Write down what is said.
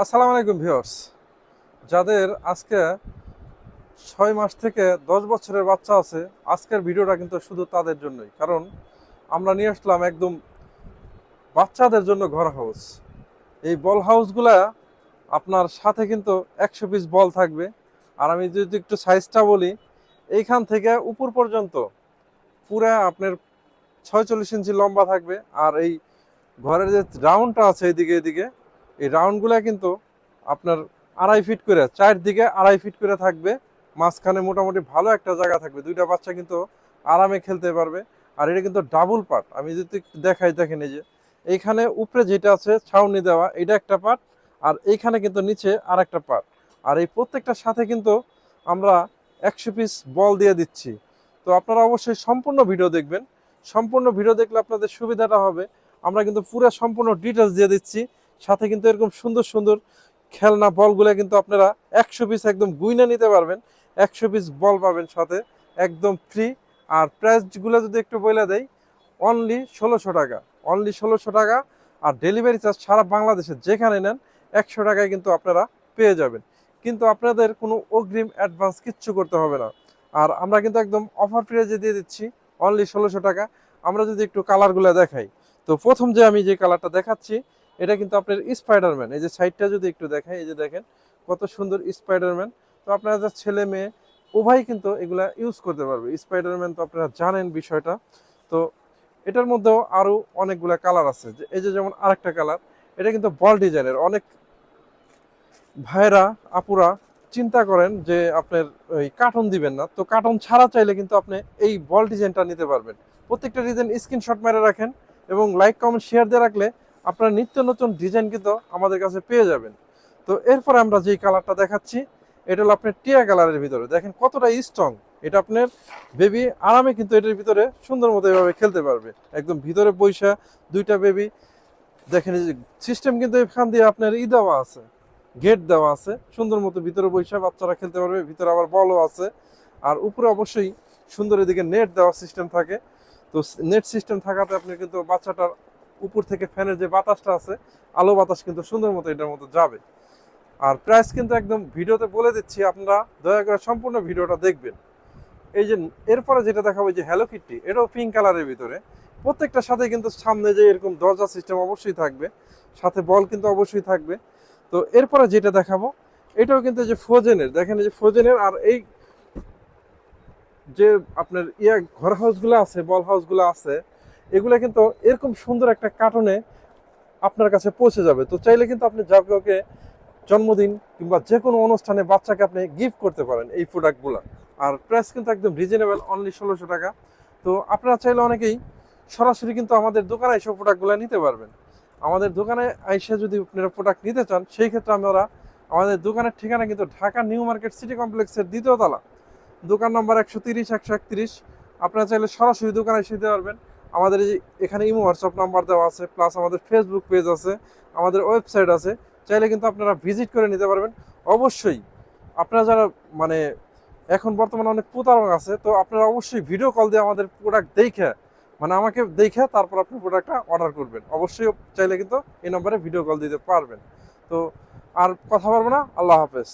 আসসালামু আলাইকুম ভিউয়ার্স। যাদের আজকে ছয় মাস থেকে দশ বছরের বাচ্চা আছে, আজকের ভিডিওটা কিন্তু শুধু তাদের জন্যই। কারণ আমরা নিয়ে আসলাম একদম বাচ্চাদের জন্য ঘর হাউস। এই বল হাউসগুলা আপনার সাথে কিন্তু একশো পিস বল থাকবে। আর আমি যদি একটু সাইজটা বলি, এইখান থেকে উপর পর্যন্ত পুরা আপনার ছয়চল্লিশ ইঞ্চি লম্বা থাকবে। আর এই ঘরের যে রাউন্ডটা আছে এদিকে এদিকে এই রাউন্ডগুলো কিন্তু আপনার আড়াই ফিট করে, চারদিকে আড়াই ফিট করে থাকবে। মাঝখানে মোটামুটি ভালো একটা জায়গা থাকবে। দুইটা বাচ্চা কিন্তু আরামে খেলতে পারবে। আর এটা কিন্তু ডাবল পার্ট আমি যদি দেখাই, দেখেন যে, এইখানে উপরে যেটা আছে, ছাউনি দেওয়া, এটা একটা পার্ট আর এইখানে কিন্তু নিচে আর একটা পার্ট আর এই প্রত্যেকটার সাথে কিন্তু আমরা একশো পিস বল দিয়ে দিচ্ছি। তো আপনারা অবশ্যই সম্পূর্ণ ভিডিও দেখবেন। সম্পূর্ণ ভিডিও দেখলে আপনাদের সুবিধাটা হবে। আমরা কিন্তু পুরো সম্পূর্ণ ডিটেলস দিয়ে দিচ্ছি। সাথে কিন্তু এরকম সুন্দর সুন্দর খেলনা বলগুলো কিন্তু আপনারা একশো পিস একদম গুইনা নিতে পারবেন, একশো পিস বল পাবেন সাথে, একদম ফ্রি আর প্রাইসগুলো যদি একটু বলে দেয় অনলি ষোলোশো টাকা অনলি ষোলোশো টাকা। আর ডেলিভারি চার্জ সারা বাংলাদেশে যেখানে নেন, একশো টাকায় কিন্তু আপনারা পেয়ে যাবেন। কিন্তু আপনাদের কোনো অগ্রিম অ্যাডভান্স কিচ্ছু করতে হবে না। আর আমরা কিন্তু একদম অফার প্রাইজে দিয়ে দিচ্ছি অনলি ষোলোশো টাকা। আমরা যদি একটু কালারগুলো দেখাই, তো প্রথম যে আমি যে কালারটা দেখাচ্ছি এটা কিন্তু আপনার স্পাইডারম্যান এই যে সাইডটা যদি একটু দেখাই, এই যে দেখেন, কত সুন্দর স্পাইডারম্যান তো আপনারা যা ছেলে মেয়ে, উভয় কিন্তু এগুলা ইউজ করতে পারবে। স্পাইডারম্যান তো আপনারা জানেন বিষয়টা। তো এটার মধ্যেও আরও অনেকগুলা কালার আছে। যে এই যে যেমন আরেকটা কালার এটা কিন্তু বল ডিজাইনের অনেক ভাইরা আপুরা চিন্তা করেন যে আপনার ওই কার্টন দিবেন না। তো কার্টন ছাড়া চাইলে কিন্তু আপনি এই বল ডিজাইনটা নিতে পারবেন। প্রত্যেকটা ডিজাইন স্ক্রিনশট মেরে রাখেন এবং লাইক কমেন্ট শেয়ার দিয়ে রাখলে আপনার নিত্য নতুন ডিজাইন কিন্তু আমাদের কাছে পেয়ে যাবেন। তো এরপরে আমরা যেই কালারটা দেখাচ্ছি, এটা হলো আপনার টিয়া কালারের ভিতরে। দেখেন কতটা স্ট্রং এটা আপনার বেবি আরামে কিন্তু এটার ভিতরে সুন্দর মতো এভাবে খেলতে পারবে। একদম ভিতরে বৈশা দুইটা বেবি দেখেন সিস্টেম কিন্তু এখান দিয়ে আপনার ই দেওয়া আছে গেট দেওয়া আছে। সুন্দর মতো ভিতরে বৈশা বাচ্চারা খেলতে পারবে, ভিতরে আবার বলও আছে। আর উপরে অবশ্যই সুন্দর এদিকে নেট দেওয়ার সিস্টেম থাকে। তো নেট সিস্টেম থাকাতে আপনি কিন্তু বাচ্চাটার উপর থেকে ফ্যানের যে বাতাসটা আছে, আলো বাতাস কিন্তু সুন্দর মতো এটার মতো যাবে। আর প্রাইস কিন্তু একদম ভিডিওতে বলে দিচ্ছি, আপনারা দয়া করে সম্পূর্ণ ভিডিওটা দেখবেন। এই যে এরপরে যেটা দেখাবো যে হ্যালো কিটটি এটাও পিঙ্ক কালারের ভিতরে। প্রত্যেকটার সাথে কিন্তু সামনে যে এরকম দরজা সিস্টেম অবশ্যই থাকবে, সাথে বল কিন্তু অবশ্যই থাকবে। তো এরপরে যেটা দেখাবো, এটাও কিন্তু যে ফোজেনের, দেখেন যে ফোজেনের আর এই যে আপনার ইয়া ঘর হাউসগুলো আছে, বল হাউসগুলো আছে এগুলো কিন্তু এরকম সুন্দর একটা কার্টনে আপনার কাছে পৌঁছে যাবে। তো চাইলে কিন্তু আপনি যা কাউকে জন্মদিন কিংবা যে কোনো অনুষ্ঠানে বাচ্চাকে আপনি গিফট করতে পারেন এই প্রোডাক্টগুলো আর প্রাইস কিন্তু একদম রিজনেবল অনলি ষোলোশো টাকা। তো আপনারা চাইলে অনেকেই সরাসরি কিন্তু আমাদের দোকানে এইসব প্রোডাক্টগুলো নিতে পারবেন। আমাদের দোকানে আইসে যদি আপনারা প্রোডাক্ট নিতে চান, সেই ক্ষেত্রে আমরা আমাদের দোকানের ঠিকানা কিন্তু ঢাকা নিউ মার্কেট সিটি কমপ্লেক্সের দ্বিতীয় তলা। দোকান নম্বর একশো তিরিশ, একশো একত্রিশ। আপনারা চাইলে সরাসরি দোকানে এসে দিতে পারবেন। আমাদের এখানে ইমো হোয়াটসঅ্যাপ নাম্বার দেওয়া আছে প্লাস আমাদের ফেসবুক পেজ আছে, আমাদের ওয়েবসাইট আছে, চাইলে কিন্তু আপনারা ভিজিট করে নিতে পারবেন। অবশ্যই আপনারা যারা মানে এখন বর্তমানে অনেক প্রতারক আছে, তো আপনারা অবশ্যই ভিডিও কল দিয়ে আমাদের প্রোডাক্ট দেখে মানে আমাকে দেখে তারপর আপনি প্রোডাক্টটা অর্ডার করবেন। অবশ্যই চাইলে কিন্তু এই নম্বরে ভিডিও কল দিতে পারবেন। তো আর কথা বলব না, আল্লাহ হাফেজ।